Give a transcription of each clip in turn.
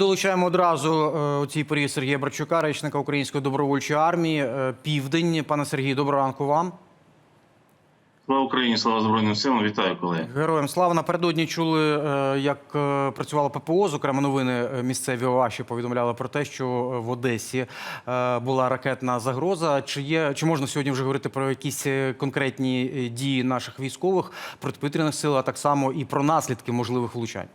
Долучаємо одразу е, у цій порі Сергія Барчука, речника Української добровольчої армії. Е, Південь. Пане Сергію, доброго ранку вам. Слава Україні, слава Збройним силам. Вітаю, колеги. Героям слава. Напередодні чули, е, як працювало ППО. Зокрема, новини місцеві ваші повідомляли про те, що в Одесі була ракетна загроза. Чи є чи можна сьогодні вже говорити про якісь конкретні дії наших військових протиповітряних сил, а так само і про наслідки можливих влучань?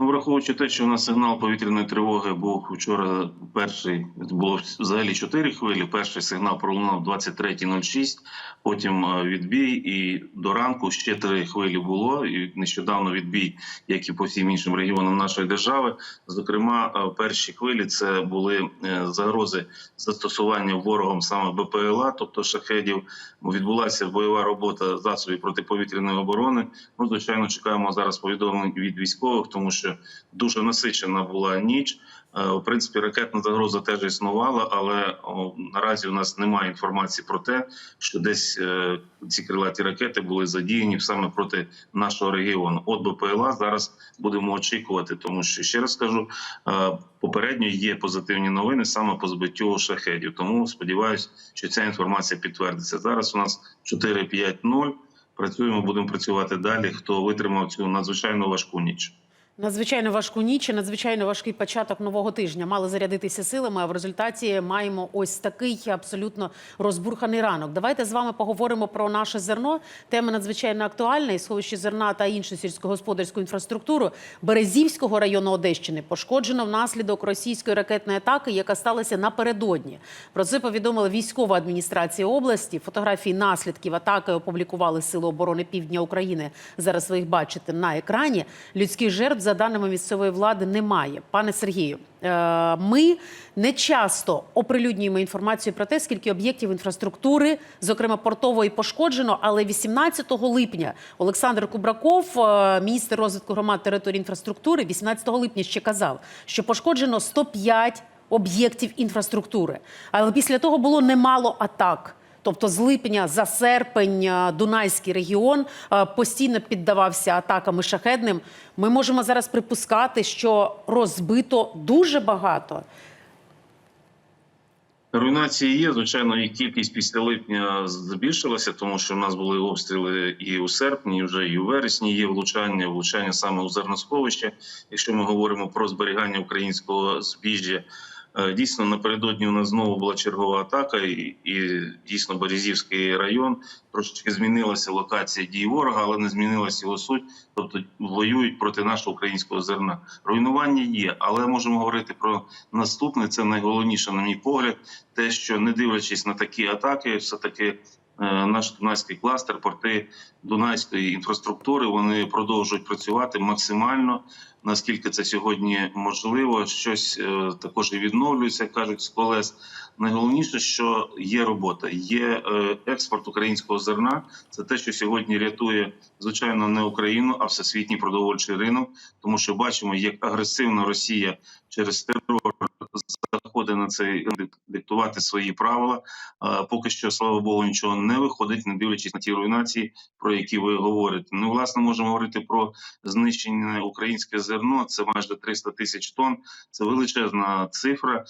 Ну, враховуючи те, що у нас сигнал повітряної тривоги був вчора. Перший було взагалі чотири хвилі. Перший сигнал пролунав 23.06, потім е, відбій, і до ранку ще три хвилі було. І нещодавно відбій, як і по всім іншим регіонам нашої держави. Зокрема, е, перші хвилі це були е, загрози застосування ворогом саме БПЛА, тобто шахедів. Відбулася бойова робота засобів протиповітряної оборони. Ну, звичайно, чекаємо зараз повідомлень від військових, тому що дуже насичена була ніч. Е, В принципі, ракетна загроза теж існувала, але наразі у нас немає інформації про те, що десь е, ці крилаті ракети були задіяні саме проти нашого регіону. От БПЛА зараз будемо очікувати, тому що ще раз кажу, е, попередньо є позитивні новини саме по збиттю шахедів. Тому сподіваюся, що ця інформація підтвердиться. Зараз у нас 4-5-0. Працюємо, будемо працювати далі. Хто витримав цю надзвичайно важку ніч. Надзвичайно важку ніч, надзвичайно важкий початок нового тижня. Мали зарядитися силами, а в результаті маємо ось такий абсолютно розбурханий ранок. Давайте з вами поговоримо про наше зерно. Тема надзвичайно актуальна. І сховище зерна та іншу сільськогосподарську інфраструктуру Березівського району Одещини пошкоджено внаслідок російської ракетної атаки, яка сталася напередодні. Про це повідомила військова адміністрація області. Фотографії наслідків атаки опублікували Сили оборони Півдня України. Зараз ви їх бачите на екрані. Людських жертв за даними місцевої влади немає. Пане Сергію, е, ми не часто оприлюднюємо інформацію про те, скільки об'єктів інфраструктури, зокрема портової, пошкоджено. Але 18 липня Олександр Кубраков, е, міністр розвитку громад території інфраструктури, 18 липня ще казав, що пошкоджено 105 об'єктів інфраструктури. Але після того було немало атак. Тобто з липня за серпень е, Дунайський регіон е, постійно піддавався атакам шахедним. Ми можемо зараз припускати, що розбито дуже багато. Руйнації є. Звичайно, їх кількість після липня збільшилася, тому що в нас були обстріли і у серпні, і вже і у вересні є влучання, влучання саме у зерносховище. Якщо ми говоримо про зберігання українського збіжжя. Е, Дійсно, напередодні у нас знову була чергова атака, і, і дійсно Березівський район трошечки змінилася локація дій ворога, але не змінилася його суть. Тобто воюють проти нашого українського зерна. Руйнування є, але можемо говорити про наступне. Це найголовніше, на мій погляд, те, що не дивлячись на такі атаки, все таки наш Дунайський кластер, порти Дунайської інфраструктури, вони продовжують працювати максимально. Наскільки це сьогодні можливо, щось е, також і відновлюється, кажуть з колес. Найголовніше, що є робота, є е, експорт українського зерна. Це те, що сьогодні рятує звичайно не Україну, а всесвітній продовольчий ринок, тому що бачимо, як агресивно Росія через терор заходить на цей диктувати свої правила. а Поки що, слава Богу, нічого не виходить, не дивлячись на ті руйнації, про які ви говорите. Ну, власне, можемо говорити про знищення українське зерно. Це майже 300 тисяч тонн. Це величезна цифра.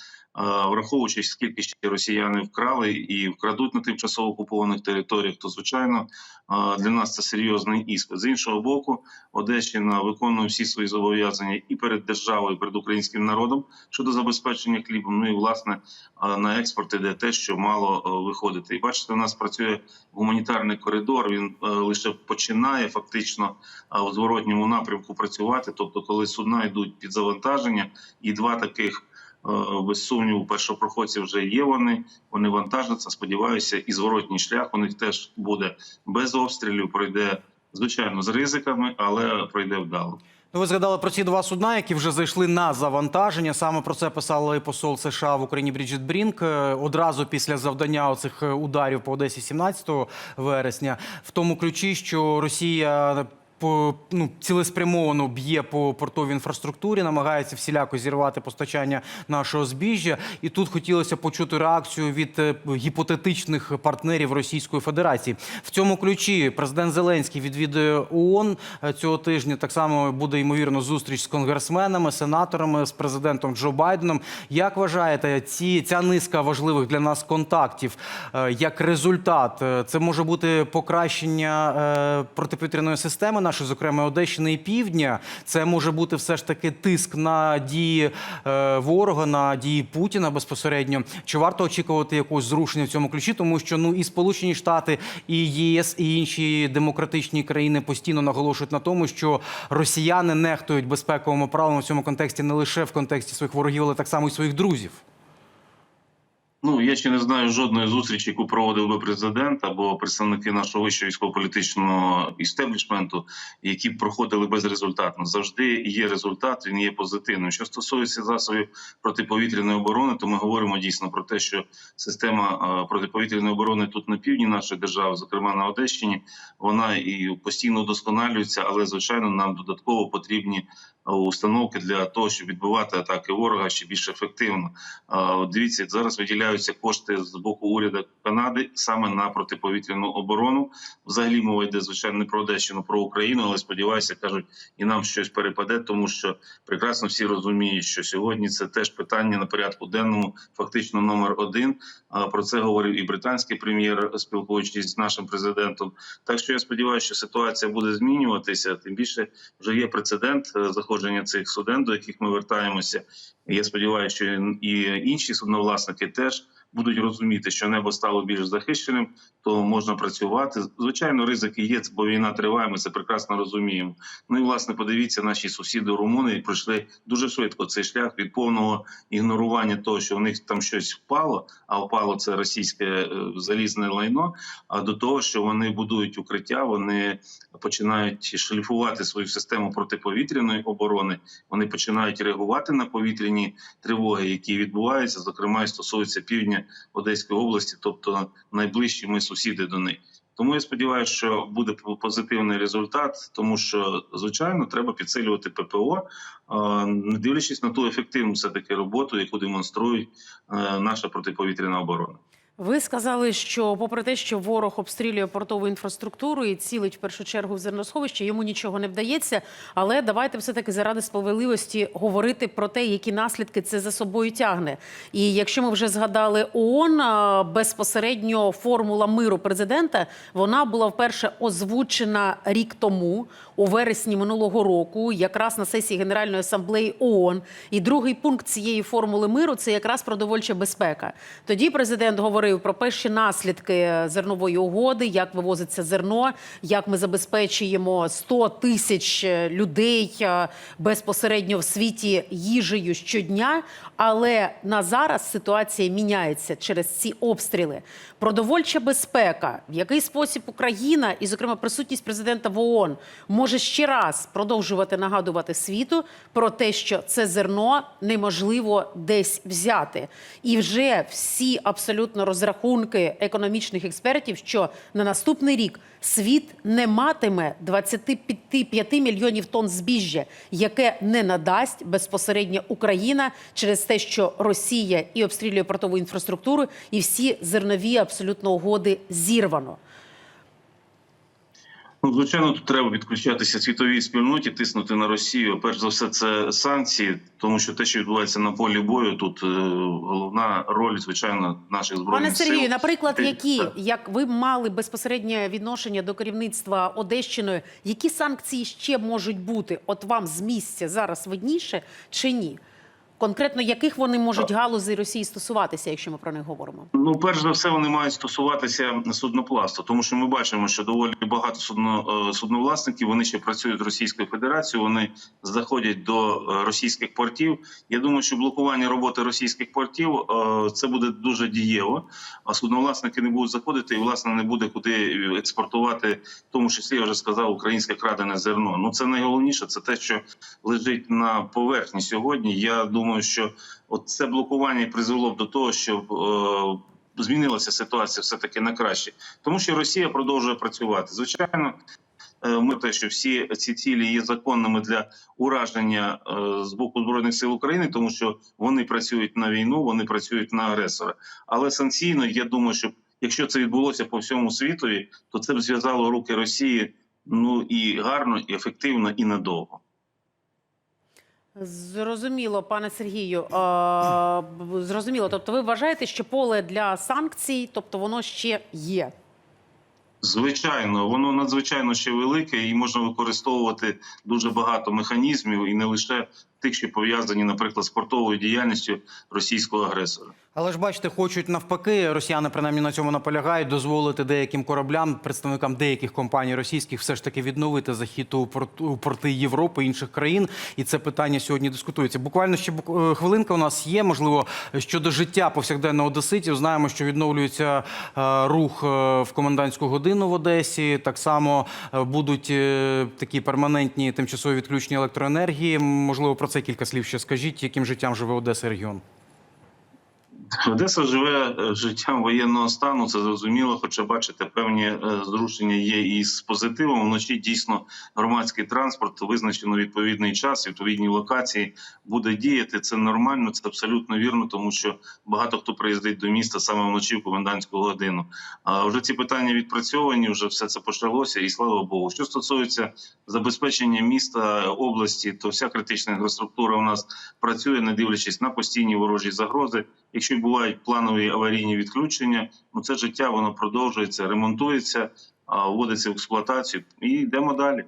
Враховуючи, скільки ще росіяни вкрали і вкрадуть на тимчасово окупованих територіях, то звичайно для нас це серйозний іспит. З іншого боку, Одещина виконує всі свої зобов'язання і перед державою, і перед українським народом щодо забезпечення хлібом. Ну і власне на експорт іде те, що мало виходити. І бачите, у нас працює гуманітарний коридор. Він лише починає фактично у зворотньому напрямку працювати. Тобто, коли судна йдуть під завантаження, і два таких. Без сумніву, першопроходці вже є. Вони вони вантажаться. Сподіваюся, і зворотній шлях у них теж буде без обстрілів. Пройде звичайно з ризиками, але пройде вдало. Ну, ви згадали про ці два судна, які вже зайшли на завантаження. Саме про це писали посол США в Україні Бріджит Брінк е, одразу після завдання оцих е, ударів по Одесі 17 вересня. В тому ключі, що Росія по ну цілеспрямовано б'є по портовій інфраструктурі, намагається всіляко зірвати постачання нашого збіжжя. І тут хотілося почути реакцію від е, гіпотетичних партнерів Російської Федерації. В цьому ключі президент Зеленський відвідує ООН е, цього тижня. Так само буде ймовірно зустріч з конгресменами, сенаторами, з президентом Джо Байденом. Як вважаєте, ці ця низка важливих для нас контактів е, як результат, е, це може бути покращення е, протиповітряної системи нашої, зокрема Одещини і Півдня. Це може бути все ж таки тиск на дії е, ворога, на дії Путіна безпосередньо. Чи варто очікувати якогось зрушення в цьому ключі? Тому що ну і Сполучені Штати, і ЄС, і інші демократичні країни постійно наголошують на тому, що росіяни нехтують безпековими правилами в цьому контексті не лише в контексті своїх ворогів, але так само і своїх друзів. Ну я ще не знаю жодної зустрічі, яку проводив би президент або представники нашого вищого військово-політичного істеблішменту, які проходили безрезультатно. Завжди є результат, він є позитивним. Що стосується засобів протиповітряної оборони, то ми говоримо дійсно про те, що система е, протиповітряної оборони тут на півдні нашої держави, зокрема на Одещині, вона і постійно удосконалюється, але звичайно нам додатково потрібні установки для того, щоб відбивати атаки ворога ще більш ефективно. Е, Дивіться, зараз виділяються кошти з боку уряду Канади саме на протиповітряну оборону. Взагалі мова йде звичайно не про Одещину, про Україну, але сподіваюся, кажуть, і нам щось перепаде, тому що прекрасно всі розуміють, що сьогодні це теж питання на порядку денному, фактично номер один. Про це говорив і британський прем'єр, спілкуючись з нашим президентом. Так що я сподіваюся, що ситуація буде змінюватися. Тим більше вже є прецедент е, заходження цих суден, до яких ми вертаємося. Я сподіваюся, що і інші судновласники теж будуть розуміти, що небо стало більш захищеним, то можна працювати. Звичайно, ризики є, бо війна триває. Ми це прекрасно розуміємо. Ну і власне, подивіться, наші сусіди румуни пройшли дуже швидко цей шлях від повного ігнорування того, що у них там щось впало, а впало це російське е, залізне лайно. А до того, що вони будують укриття, вони починають шліфувати свою систему протиповітряної оборони. Вони починають реагувати на повітряні тривоги, які відбуваються, зокрема і стосуються півдня Одеської області, тобто найближчі ми сусіди до них. Тому я сподіваюся, що буде позитивний результат, тому що звичайно треба підсилювати ППО, е, не дивлячись на ту ефективну все таки роботу, яку демонструють е, наша протиповітряна оборона. Ви сказали, що попри те, що ворог обстрілює портову інфраструктуру і цілить в першу чергу в зерносховище, йому нічого не вдається. Але давайте все таки заради справедливості говорити про те, які наслідки це за собою тягне. І якщо ми вже згадали ООН, безпосередньо формула миру президента вона була вперше озвучена рік тому, у вересні минулого року, якраз на сесії Генеральної асамблеї ООН. І другий пункт цієї формули миру це якраз продовольча безпека. Тоді президент говорив про перші наслідки зернової угоди, як вивозиться зерно, як ми забезпечуємо 100 тисяч людей е, безпосередньо в світі їжею щодня. Але на зараз ситуація міняється через ці обстріли. Продовольча безпека, в який спосіб Україна і, зокрема, присутність президента в ООН може ще раз продовжувати нагадувати світу про те, що це зерно неможливо десь взяти. І вже всі абсолютно розрахунки економічних експертів, що на наступний рік світ не матиме 25 мільйонів тонн збіжжя, яке не надасть безпосередньо Україна через те, що Росія і обстрілює портову інфраструктуру, і всі зернові абсолютно угоди зірвано. Ну, звичайно, тут треба відключатися світовій спільноті, тиснути на Росію. Перш за все, це санкції, тому що те, що відбувається на полі бою, тут е, головна роль, звичайно, наших збройних Пане сил. Сергію, наприклад, які як ви мали безпосереднє відношення до керівництва Одещиною, які санкції ще можуть бути? От вам з місця зараз видніше чи ні? Конкретно яких вони можуть галузей Росії стосуватися, якщо ми про них говоримо? Ну, перш за все, вони мають стосуватися суднопласту, тому що ми бачимо, що доволі багато судно е, судновласників вони ще працюють Російською Федерацією. Вони заходять до е, російських портів. Я думаю, що блокування роботи російських портів е, це буде дуже дієво. А судновласники не будуть заходити, і власне не буде куди експортувати, в тому числі я вже сказав, українське крадене зерно. Ну це найголовніше, це те, що лежить на поверхні сьогодні. Я думаю, що от це блокування призвело б до того, щоб е, змінилася ситуація все таки на краще, тому що Росія продовжує працювати. Звичайно, е, ми те, що всі ці цілі є законними для ураження е, з боку збройних сил України, тому що вони працюють на війну, вони працюють на агресора. Але санкційно я думаю, що якщо це відбулося по всьому світові, то це б зв'язало руки Росії ну і гарно, і ефективно, і надовго. Зрозуміло, пане Сергію. Зрозуміло. Тобто, ви вважаєте, що поле для санкцій, тобто воно ще є. Звичайно, воно надзвичайно ще велике і можна використовувати дуже багато механізмів, і не лише тих, що пов'язані, наприклад, з портовою діяльністю російського агресора. Але ж бачите, хочуть навпаки, росіяни принаймні на цьому наполягають, дозволити деяким кораблям, представникам деяких компаній російських, все ж таки відновити захід у порт- порти Європи інших країн. І це питання сьогодні дискутується. Буквально ще е, хвилинка у нас є. Можливо, щодо життя повсякденного одеситів. Знаємо, що відновлюється е, рух е, в комендантську годину в Одесі. Так само будуть такі перманентні тимчасові відключення електроенергії. Можливо, про це кілька слів ще скажіть, яким життям живе Одеса регіон. Одеса живе е, життям воєнного стану, це зрозуміло. Хоча бачите, певні е, зрушення є і з позитивом. Вночі дійсно громадський транспорт визначено відповідний час, відповідні локації буде діяти. Це нормально, це абсолютно вірно, тому що багато хто приїздить до міста саме вночі в комендантську годину. А вже ці питання відпрацьовані, вже все це почалося, і слава Богу. Що стосується забезпечення міста області, то вся критична інфраструктура у нас працює, не дивлячись на постійні ворожі загрози. Якщо бувають планові аварійні відключення, ну це життя воно продовжується, ремонтується, вводиться в експлуатацію і йдемо далі.